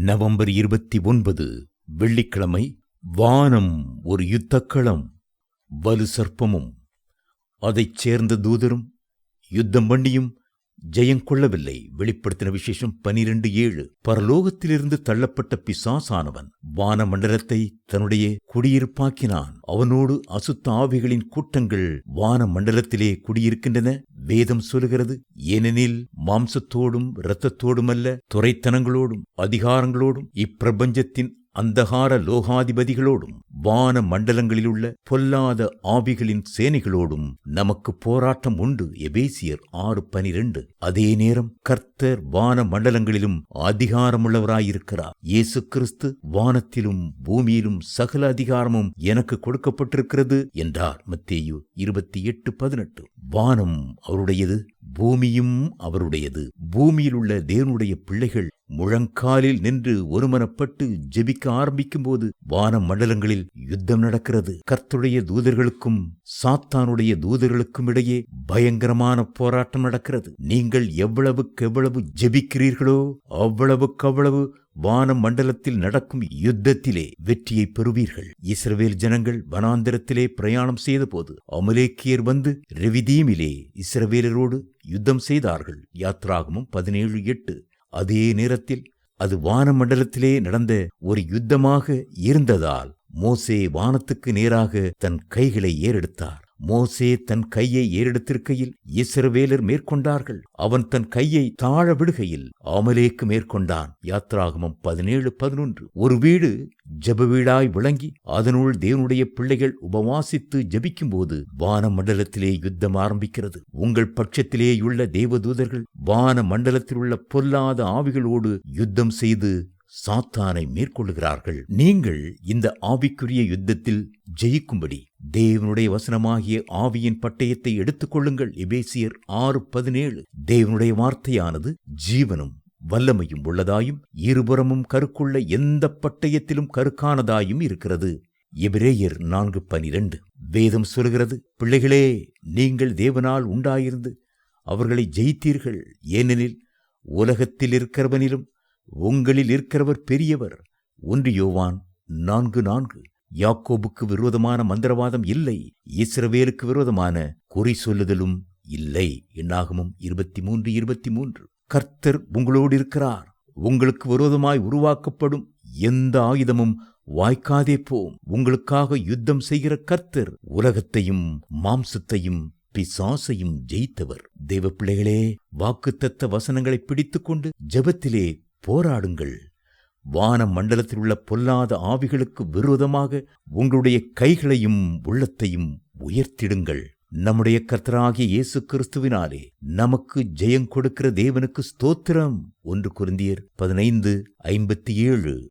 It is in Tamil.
நவம்பர் இருபத்தி ஒன்பது வெள்ளிக்கிழமை வானம் ஒரு யுத்தக்களம் வலு சர்ப்பமும். அதைச் சேர்ந்த தூதரும் யுத்தம் பண்ணியும் ஜெயங்கொள்ளவில்லை வெளிப்படுத்தின விசேஷம் பனிரெண்டு ஏழு. பரலோகத்திலிருந்து தள்ளப்பட்ட பிசாசானவன் வானமண்டலத்தை தன்னுடைய குடியிருப்பாக்கினான். அவனோடு அசுத்த ஆவிகளின் கூட்டங்கள் வானமண்டலத்திலே குடியிருக்கின்றன. வேதம் சொல்லுகிறது ஏனெனில் மாம்சத்தோடும் இரத்தத்தோடும் அல்ல துறைத்தனங்களோடும் அதிகாரங்களோடும் இப்பிரபஞ்சத்தின் அந்தகார லோகாதிபதிகளோடும் வான மண்டலங்களிலுள்ள பொல்லாத ஆவிகளின் சேனைகளோடும் நமக்கு போராட்டம் உண்டு. எபேசியர் ஆறு பனிரெண்டு. அதே நேரம் கர்த்தர் வான மண்டலங்களிலும் அதிகாரமுள்ளவராயிருக்கிறார். இயேசு கிறிஸ்து வானத்திலும் பூமியிலும் சகல அதிகாரமும் எனக்கு கொடுக்கப்பட்டிருக்கிறது என்றார். மத்தேயு இருபத்தி எட்டு பதினெட்டு. வானம் அவருடையது. பூமியும் அவருடையது. பூமியிலுள்ள தேவனுடைய பிள்ளைகள் முழங்காலில் நின்று ஒருமனப்பட்டு ஜெபிக்க ஆரம்பிக்கும் போது வான மண்டலங்களில் யுத்தம் நடக்கிறது. கர்த்துடைய தூதர்களுக்கும் சாத்தானுடைய தூதர்களுக்கும் இடையே பயங்கரமான போராட்டம் நடக்கிறது. நீங்கள் எவ்வளவுக்கு எவ்வளவு ஜெபிக்கிறீர்களோ அவ்வளவுக்கு அவ்வளவு வான மண்டலத்தில் நடக்கும் யுத்தத்திலே வெற்றியை பெறுவீர்கள். இஸ்ரவேல் ஜனங்கள் வனாந்திரத்திலே பிரயாணம் செய்தபோது அமலேக்கியர் வந்து ரெவிதீமிலே இஸ்ரவேலரோடு யுத்தம் செய்தார்கள். யாத்ராகமும் பதினேழு எட்டு. அதே நேரத்தில் அது வானமண்டலத்திலே நடந்த ஒரு யுத்தமாக இருந்ததால் மோசே வானத்துக்கு நேராக தன் கைகளை ஏறெடுத்தார். மோசே தன் கையை ஏறெடுத்திருக்கையில் இஸ்ரவேலர் மேற்கொண்டார்கள். அவன் தன் கையை தாழ விடுகையில் அமலேக்கு மேற்கொண்டான். யாத்ராகமம் பதினேழு பதினொன்று. ஒரு வீடு ஜப வீடாய் விளங்கி அதனுள் தேவனுடைய பிள்ளைகள் உபவாசித்து ஜபிக்கும்போது வான மண்டலத்திலே யுத்தம் ஆரம்பிக்கிறது. உங்கள் பட்சத்திலேயுள்ள தேவதூதர்கள் வான மண்டலத்தில் உள்ள பொல்லாத ஆவிகளோடு யுத்தம் செய்து சாத்தானை மேற்கொள்ளுகிறார்கள். நீங்கள் இந்த ஆவிக்குரிய யுத்தத்தில் ஜெயிக்கும்படி தேவனுடைய வசனமாகிய ஆவியின் பட்டயத்தை எடுத்துக்கொள்ளுங்கள். எபேசியர் ஆறு பதினேழு. தேவனுடைய வார்த்தையானது ஜீவனும் வல்லமையும் உள்ளதாயும் இருபுறமும் கருக்குள்ள எந்த பட்டயத்திலும் கருக்கானதாயும் இருக்கிறது. எபிரேயர் நான்கு பனிரெண்டு. வேதம் சொல்கிறது பிள்ளைகளே நீங்கள் தேவனால் உண்டாயிருந்து அவர்களை ஜெயித்தீர்கள். ஏனெனில் உலகத்தில் இருக்கிறவனிலும் உங்களில் இருக்கிறவர் பெரியவர். ஒன்று யோவான் நான்கு நான்கு. யாக்கோபுக்கு விரோதமான மந்திரவாதம் இல்லை இஸ்ரவேலுக்கு விரோதமான குறி சொல்லுதலும் இல்லை. என்னாகமும் இருபத்தி மூன்று இருபத்தி மூன்று கர்த்தர் உங்களோடு இருக்கிறார். உங்களுக்கு விரோதமாய் உருவாக்கப்படும் எந்த ஆயுதமும் வாய்க்காதே போம். உங்களுக்காக யுத்தம் செய்கிற கர்த்தர் உலகத்தையும் மாம்சத்தையும் பிசாசையும் ஜெயித்தவர். தெய்வ பிள்ளைகளே வாக்குத்தத்த வசனங்களை பிடித்துக்கொண்டு ஜெபத்திலே போராடுங்கள். வான மண்டலத்தில் உள்ள பொல்லாத ஆவிகளுக்கு விரோதமாக உங்களுடைய கைகளையும் உள்ளத்தையும் உயர்த்திடுங்கள். நம்முடைய கர்த்தராகிய இயேசு கிறிஸ்துவினாலே நமக்கு ஜெயம் கொடுக்கிற தேவனுக்கு ஸ்தோத்திரம். ஒன்று குருந்தியர் பதினைந்து ஐம்பத்தி ஏழு.